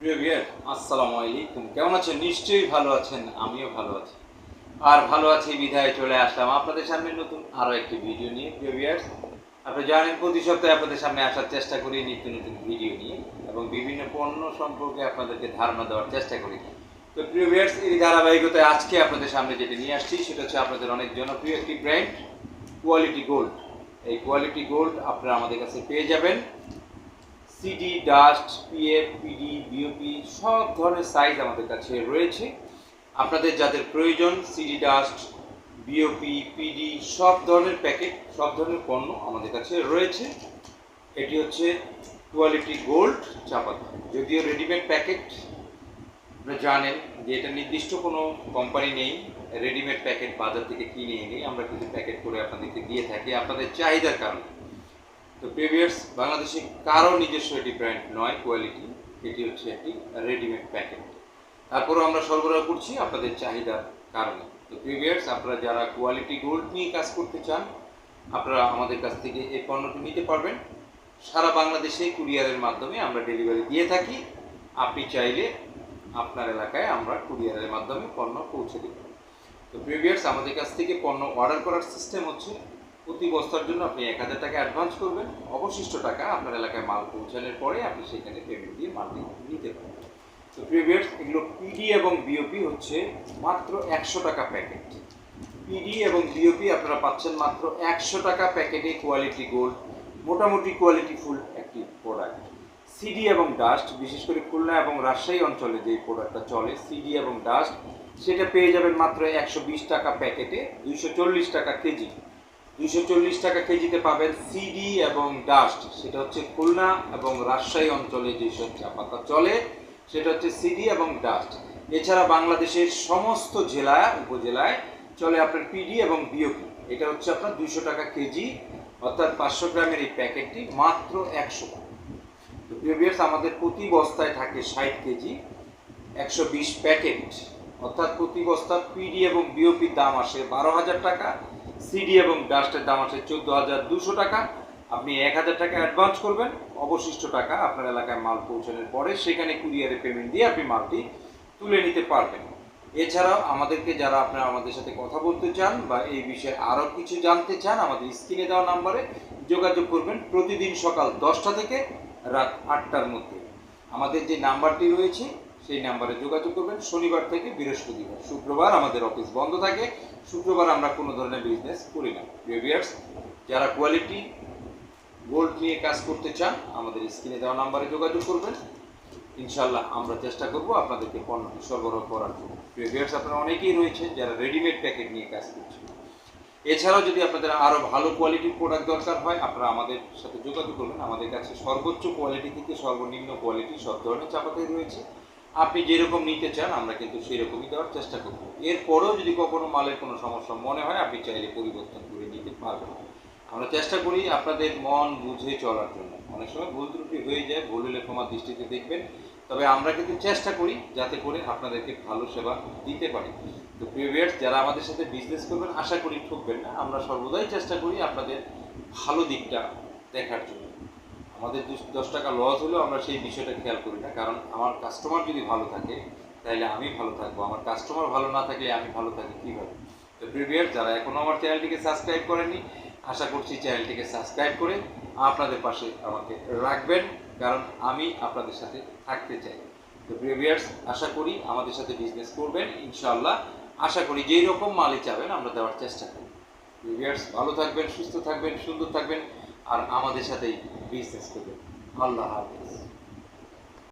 প্রিয় আসসালামু আলাইকুম। কেমন আছেন? নিশ্চয়ই ভালো আছেন, আমিও ভালো আছি। আর ভালো আছি বিধায় চলে আসলাম আপনাদের সামনে নতুন আরও একটি ভিডিও নিয়ে। প্রিয় বিয়ার আপনি জানেন, প্রতি সপ্তাহে আপনাদের সামনে আসার চেষ্টা করি নিত্য নতুন ভিডিও নিয়ে এবং বিভিন্ন পণ্য সম্পর্কে আপনাদেরকে ধারণা দেওয়ার চেষ্টা করি। তো প্রিয় বিয়ার্স এই ধারাবাহিকতায় আজকে আপনাদের সামনে যেটা নিয়ে আসছি, সেটা হচ্ছে আপনাদের অনেক জনপ্রিয় একটি ব্র্যান্ড, কোয়ালিটি গোল্ড। এই কোয়ালিটি গোল্ড আপনারা আমাদের কাছে পেয়ে যাবেন। CD dust PF PD BOP সব ধরনের সাইজ আমাদের কাছে রয়েছে। আপনাদের যাদের প্রয়োজন সিডি ডাস্ট বিওপি পিডি সব ধরনের প্যাকেট সব ধরনের পণ্য আমাদের কাছে রয়েছে। এটি হচ্ছে কোয়ালিটি গোল্ড চাপাতা। যদিও রেডিমেড প্যাকেট আপনারা জানেন যে এটা নির্দিষ্ট কোনো কোম্পানি নেই রেডিমেড প্যাকেট বাজার থেকে কিনে এনে আমরা কিন্তু প্যাকেট করে আপনাদেরকে দিয়ে থাকি। আপনাদের চাহিদার কারণে। তো প্রিভিয়াস বাংলাদেশে কারও নিজস্ব এটি ব্র্যান্ড নয় কোয়ালিটি এটি হচ্ছে একটি রেডিমেড প্যাকেট তারপরও আমরা সরবরাহ করছি আপনাদের চাহিদার কারণে। তো প্রিভিয়াস আপনারা যারা কোয়ালিটি গোল্ড নিয়ে কাজ করতে চান, আপনারা আমাদের কাছ থেকে এই পণ্যটি নিতে পারবেন। সারা বাংলাদেশে কুরিয়ারের মাধ্যমে আমরা ডেলিভারি দিয়ে থাকি। আপনি চাইলে আপনার এলাকায় আমরা কুরিয়ারের মাধ্যমে পণ্য পৌঁছে দেব তো প্রিভিয়ার্স আমাদের কাছ থেকে পণ্য অর্ডার করার সিস্টেম হচ্ছে প্রতি বস্তার জন্য আপনি এক হাজার টাকা অ্যাডভান্স করবেন। অবশিষ্ট টাকা আপনার এলাকায় মাল পৌঁছানোর পরে আপনি সেখানে পেমেন্ট দিয়ে মালটি নিতে পারেন। তো প্রিভিয়ার্স এগুলো পিডি এবং বিওপি হচ্ছে মাত্র একশো টাকা প্যাকেট পিডি এবং বিওপি আপনারা পাচ্ছেন মাত্র একশো টাকা প্যাকেটে কোয়ালিটি গোল্ড মোটামুটি কোয়ালিটি ফুল একটি প্রোডাক্ট সিডি এবং ডাস্ট বিশেষ করে খুলনা এবং রাজশাহী অঞ্চলে যে প্রোডাক্টটা চলে সিডি এবং ডাস্ট সেটা পেয়ে যাবেন মাত্র একশো বিশ টাকা প্যাকেটে দুইশো চল্লিশ টাকা কেজি। দুইশো চল্লিশ টাকা কেজিতে পাবেন সিডি এবং ডাস্ট। সেটা হচ্ছে খুলনা এবং রাজশাহী অঞ্চলে যেসব চা পাতা চলে, সেটা হচ্ছে সিডি এবং ডাস্ট। এছাড়া বাংলাদেশের সমস্ত জেলা, উপজেলায় চলে আপনার পিডি এবং বিওপি। এটা হচ্ছে আপনার দুইশো টাকা কেজি, অর্থাৎ পাঁচশো গ্রামের এই প্যাকেটটি মাত্র একশো টাকা। তো প্রিভিয়াস আমাদের প্রতি বস্তায় থাকে ষাট কেজি, একশো বিশ প্যাকেট। অর্থাৎ প্রতি বস্তা পিডি এবং বিওপির দাম আসে বারো হাজার টাকা সিডি এবং ডাস্টের দাম আসে চোদ্দ হাজার দুশো টাকা। আপনি এক হাজার টাকা অ্যাডভান্স করবেন। অবশিষ্ট টাকা আপনার এলাকায় মাল পৌঁছানোর পরে সেখানে কুরিয়ারে পেমেন্ট দিয়ে আপনি মালটি তুলে নিতে পারবেন। এছাড়াও আমাদেরকে যারা আপনারা আমাদের সাথে কথা বলতে চান বা এই বিষয়ে আরও কিছু জানতে চান, আমাদের স্ক্রিনে দেওয়া নাম্বারে যোগাযোগ করবেন প্রতিদিন সকাল দশটা থেকে রাত আটটার মধ্যে। আমাদের যে নাম্বারটি রয়েছে সেই নাম্বারে যোগাযোগ করবেন। শনিবার থেকে বৃহস্পতিবার। শুক্রবার আমাদের অফিস বন্ধ থাকে। শুক্রবার আমরা কোনো ধরনের বিজনেস করি না। বিহেভিয়ার্স যারা কোয়ালিটি গোল্ড নিয়ে কাজ করতে চান, আমাদের স্ক্রিনে দেওয়া নাম্বারে যোগাযোগ করবেন। ইনশাল্লাহ আমরা চেষ্টা করব আপনাদেরকে পণ্যটি সরবরাহ করার জন্য। ভিউয়ার্স আপনারা অনেকেই রয়েছেন যারা রেডিমেড প্যাকেট নিয়ে কাজ করছেন। এছাড়াও যদি আপনাদের আরও ভালো কোয়ালিটির প্রোডাক্ট দরকার হয়, আপনারা আমাদের সাথে যোগাযোগ করবেন। আমাদের কাছে সর্বোচ্চ কোয়ালিটি থেকে সর্বনিম্ন কোয়ালিটি সব ধরনের চাপাতাই রয়েছে। আপনি যেরকম নিতে চান, আমরা কিন্তু সেই রকমই দেওয়ার চেষ্টা করব। এরপরেও যদি কখনো মালের কোনো সমস্যা মনে হয়, আপনি চাইলে পরিবর্তন করে নিতে পারবেন। আমরা চেষ্টা করি আপনাদের মন বুঝে চলার জন্য। অনেক সময় ভুল ত্রুটি হয়ে যায়, ভুল হলে ক্ষমার দৃষ্টিতে দেখবেন। তবে আমরা কিন্তু চেষ্টা করি যাতে করে আপনাদেরকে ভালো সেবা দিতে পারি। তো প্রিভিয়ার্স যারা আমাদের সাথে বিজনেস করবেন, আশা করি ঠকবেন না। আমরা সর্বদাই চেষ্টা করি আপনাদের ভালো দিকটা দেখার জন্য। আমাদের দশ টাকা লস হলেও আমরা সেই বিষয়টা খেয়াল করি না। কারণ আমার কাস্টমার যদি ভালো থাকে তাহলে আমি ভালো থাকব। আমার কাস্টমার ভালো না থাকলে আমি ভালো থাকি কীভাবে? তো প্রিভিয়ার যারা এখনও আমার চ্যানেলটিকে সাবস্ক্রাইব করেনি আশা করছি চ্যানেলটিকে সাবস্ক্রাইব করে আপনাদের পাশে আমাকে রাখবেন। কারণ আমি আপনাদের সাথে থাকতে চাই। তো প্রিভিয়ার্স আশা করি আমাদের সাথে বিজনেস করবেন, ইনশাআল্লাহ। আশা করি যেই রকম মালই চাবেন, আমরা দেওয়ার চেষ্টা করি। প্রিভিয়ার্স ভালো থাকবেন, সুস্থ থাকবেন, সুন্দর থাকবেন। আর আমাদের সাথেই বিজনেস করবেন আল্লাহ হাফেজ।